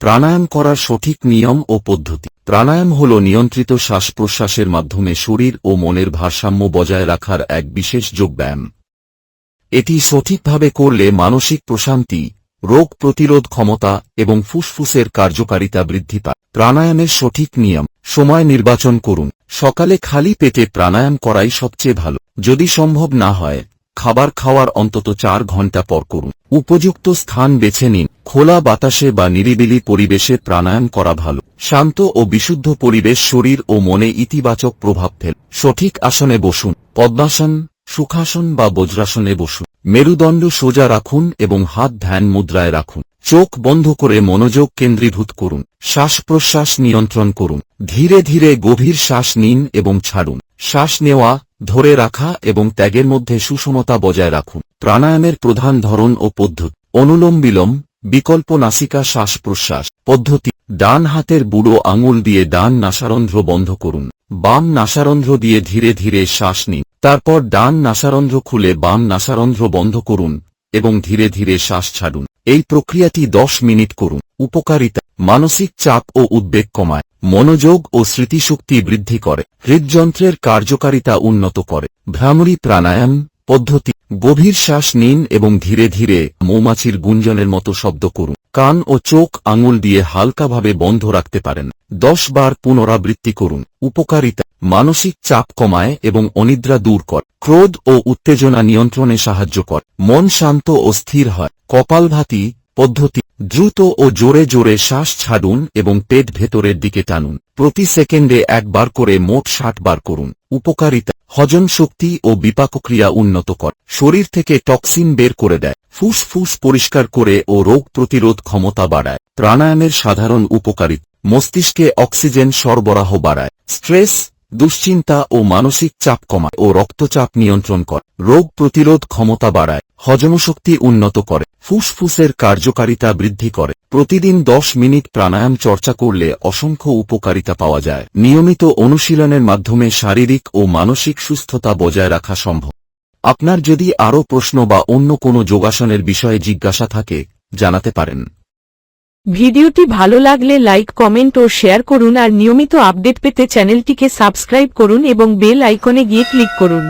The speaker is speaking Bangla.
প্রাণায়াম করার সঠিক নিয়ম ও পদ্ধতি। প্রাণায়াম হল নিয়ন্ত্রিত শ্বাস প্রশ্বাসের মাধ্যমে শরীর ও মনের ভারসাম্য বজায় রাখার এক বিশেষ যোগব্যায়াম। এটি সঠিকভাবে করলে মানসিক প্রশান্তি, রোগ প্রতিরোধ ক্ষমতা এবং ফুসফুসের কার্যকারিতা বৃদ্ধি পায়। প্রাণায়ামের সঠিক নিয়ম, সময় নির্বাচন করুন। সকালে খালি পেটে প্রাণায়াম করাই সবচেয়ে ভালো। যদি সম্ভব না হয়, খাবার খাওয়ার অন্তত চার ঘণ্টা পর করুন। উপযুক্ত স্থান বেছে নিন। খোলা বাতাসে বা নিরিবিলি পরিবেশে প্রাণায়াম করা ভালো। শান্ত ও বিশুদ্ধ পরিবেশ শরীর ও মনে ইতিবাচক প্রভাব ফেল। সঠিক আসনে বসুন, পদ্মাসন, সুখাসন বা বজ্রাসনে বসুন। মেরুদণ্ড সোজা রাখুন এবং হাত ধ্যান মুদ্রায় রাখুন। চোখ বন্ধ করে মনোযোগ কেন্দ্রীভূত করুন। শ্বাস প্রশ্বাস নিয়ন্ত্রণ করুন। ধীরে ধীরে গভীর শ্বাস নিন এবং ছাড়ুন। শ্বাস নেওয়া, ধরে রাখা এবং ত্যাগের মধ্যে সুষমতা বজায় রাখুন। প্রাণায়ামের প্রধান ধরন ও পদ্ধতি। অনুলোম বিলোম বিকল্প নাসিকা শ্বাস প্রশ্বাস পদ্ধতি, ডান হাতের বুড়ো আঙুল দিয়ে ডান নাসারন্ধ্র বন্ধ করুন। বাম নাসারন্ধ্র দিয়ে ধীরে ধীরে শ্বাস নিন। তারপর ডান নাসারন্ধ্র খুলে বাম নাসারন্ধ্র বন্ধ করুন এবং ধীরে ধীরে শ্বাস ছাড়ুন। এই প্রক্রিয়াটি দশ মিনিট করুন। উপকারিতা, মানসিক চাপ ও উদ্বেগ কমায়। মনোযোগ ও স্মৃতিশক্তি বৃদ্ধি করে। হৃদযন্ত্রের কার্যকারিতা উন্নত করে। ভ্রামরী প্রাণায়াম পদ্ধতি গভীর শ্বাস নিন এবং ধীরে ধীরে মৌমাছির গুঞ্জনের মতো শব্দ করুন। কান ও চোখ আঙুল দিয়ে হালকাভাবে বন্ধ রাখতে পারেন। দশ বার পুনরাবৃত্তি করুন। উপকারিতা, মানসিক চাপ কমায় এবং অনিদ্রা দূর কর। ক্রোধ ও উত্তেজনা নিয়ন্ত্রণে সাহায্য কর। মন শান্ত ও স্থির হয়। কপালভাতি পদ্ধতি, দ্রুত ও জোরে জোরে শ্বাস ছাড়ুন এবং পেট ভেতরের দিকে টানুন। প্রতি সেকেন্ডে একবার করে মোট ষাট বার করুন। উপকারিতা হজম শক্তি ও বিপাকক্রিয়া উন্নত করে। শরীর থেকে টক্সিন বের করে দেয়। ফুসফুস পরিষ্কার করে ও রোগ প্রতিরোধ ক্ষমতা বাড়ায়। প্রাণায়ামের সাধারণ উপকারিতা মস্তিষ্কে অক্সিজেন সরবরাহ বাড়ায়। স্ট্রেস, দুশ্চিন্তা ও মানসিক চাপ কমায় ও রক্তচাপ নিয়ন্ত্রণ করে। রোগ প্রতিরোধ ক্ষমতা বাড়ায়, হজমশক্তি উন্নত করে, ফুসফুসের কার্যকারিতা বৃদ্ধি করে। প্রতিদিন দশ মিনিট প্রাণায়াম চর্চা করলে অসংখ্য উপকারিতা পাওয়া যায়। নিয়মিত অনুশীলনের মাধ্যমে শারীরিক ও মানসিক সুস্থতা বজায় রাখা সম্ভব। আপনার যদি আরও প্রশ্ন বা অন্য কোনো যোগাসনের বিষয়ে জিজ্ঞাসা থাকে, জানাতে পারেন। ভিডিওটি ভালো লাগলে লাইক, কমেন্ট ও শেয়ার করুন আর নিয়মিত আপডেট পেতে চ্যানেলটিকে সাবস্ক্রাইব করুন এবং বেল আইকনে গিয়ে ক্লিক করুন।